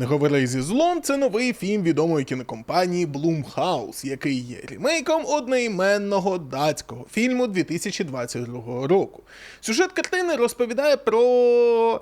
Не говори зі злом, це новий фільм відомої кінокомпанії Blumhouse, який є ремейком одноіменного датського фільму 2022 року. Сюжет картини розповідає про.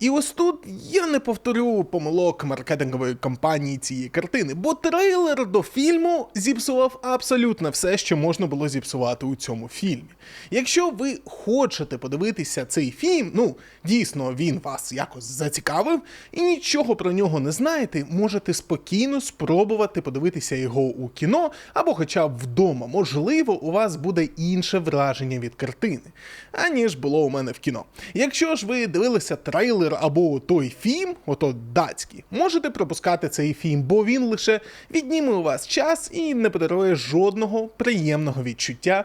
І ось тут я не повторю помилок маркетингової кампанії цієї картини, бо трейлер до фільму зіпсував абсолютно все, що можна було зіпсувати у цьому фільмі. Якщо ви хочете подивитися цей фільм, ну дійсно він вас якось зацікавив, і нічого про нього не знаєте, можете спокійно спробувати подивитися його у кіно або хоча б вдома. Можливо, у вас буде інше враження від картини, аніж було у мене в кіно. Якщо ж ви дивилися трейлер або той фільм, ото датський, можете пропускати цей фільм, бо він лише відніме у вас час і не подарує жодного приємного відчуття.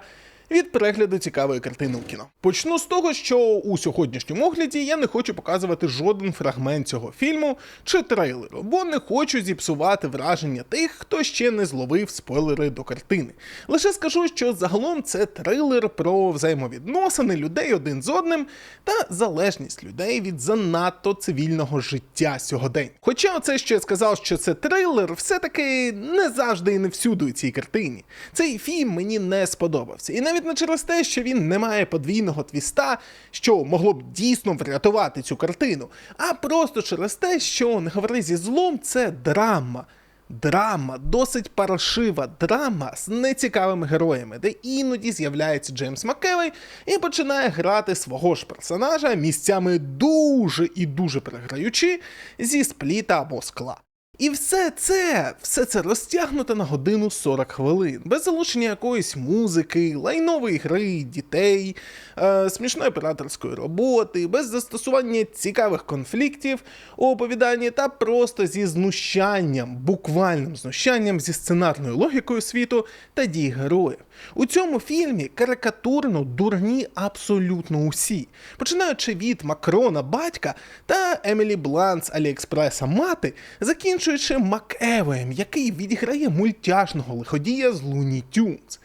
Від перегляду цікавої картини у кіно. Почну з того, що у сьогоднішньому огляді я не хочу показувати жоден фрагмент цього фільму чи трейлеру, бо не хочу зіпсувати враження тих, хто ще не зловив спойлери до картини. Лише скажу, що загалом це трейлер про взаємовідносини людей один з одним та залежність людей від занадто цивільного життя сьогодень. Хоча оце, що я сказав, що це трейлер, все-таки не завжди і не всюди у цій картині. Цей фільм мені не сподобався. І навіть не через те, що він не має подвійного твіста, що могло б дійсно врятувати цю картину, а просто через те, що не говори зі злом, це драма. Драма, досить паршива драма з нецікавими героями, де іноді з'являється Джеймс Маккевей і починає грати свого ж персонажа місцями дуже і дуже переграючи зі спліта або скла. І все це, все це розтягнуто на годину 40 хвилин, без залучення якоїсь музики, лайнової гри, дітей, е, смішної операторської роботи, без застосування цікавих конфліктів у оповіданні та просто зі знущанням, буквальним знущанням зі сценарною логікою світу та дій героїв. У цьому фільмі карикатурно дурні абсолютно усі, починаючи від Макрона батька та Емілі Блант з Аліекспреса мати, закінчуючи Макевоєм, який відіграє мультяшного лиходія з Луні Тюнс.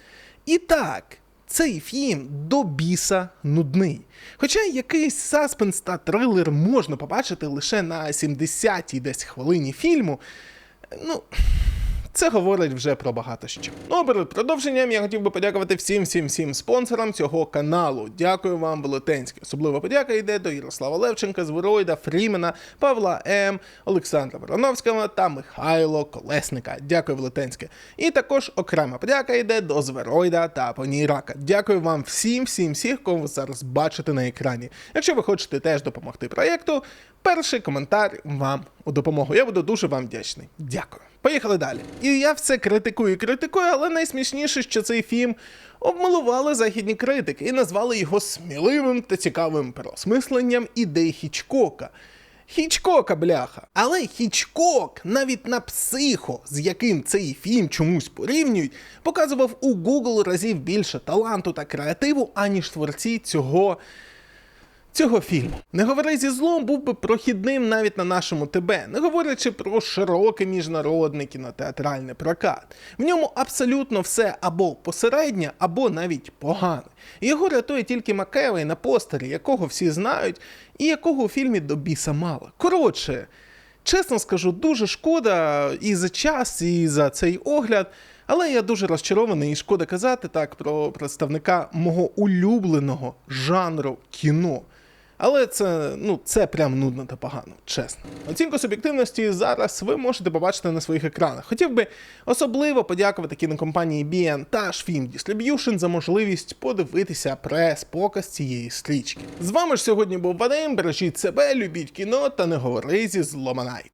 І так. Цей фільм до біса нудний. Хоча якийсь саспенс та трилер можна побачити лише на 70-й десь хвилині фільму, ну, це говорить вже про багато що. Ну перед продовженням я хотів би подякувати всім всім всім спонсорам цього каналу. Дякую вам, велетенське. Особлива подяка йде до Ярослава Левченка, Звероїда, Фрімена, Павла М, Олександра Вороновського та Михайло Колесника. Дякую, велетенське. І також окрема подяка йде до Звероїда та Понірака. Дякую вам всім, всім, всіх, кого ви зараз бачите на екрані. Якщо ви хочете теж допомогти проєкту, перший коментар вам у допомогу. Я буду дуже вам вдячний. Дякую. Поїхали далі. І я все критикую і критикую, але найсмішніше, що цей фільм обмалували західні критики і назвали його сміливим та цікавим переосмисленням ідей Хічкока. Хічкока, бляха. Але Хічкок навіть на психо, з яким цей фільм чомусь порівнюють, показував у Google разів більше таланту та креативу, аніж творці цього цього фільму. Не говори зі злом був би прохідним навіть на нашому ТБ, не говорячи про широкий міжнародний кінотеатральний прокат. В ньому абсолютно все або посереднє, або навіть погане. Його рятує тільки Макевий на постері, якого всі знають, і якого у фільмі до біса мало. Коротше. Чесно скажу, дуже шкода і за час, і за цей огляд. Але я дуже розчарований і шкода казати так про представника мого улюбленого жанру кіно. Але це ну це прям нудно та погано, чесно. Оцінку суб'єктивності зараз ви можете побачити на своїх екранах. Хотів би особливо подякувати кінокомпанії BN та Film Distribution за можливість подивитися прес-показ цієї стрічки. З вами ж сьогодні був Вадим, бережіть себе, любіть кіно та не говори зі зломанай.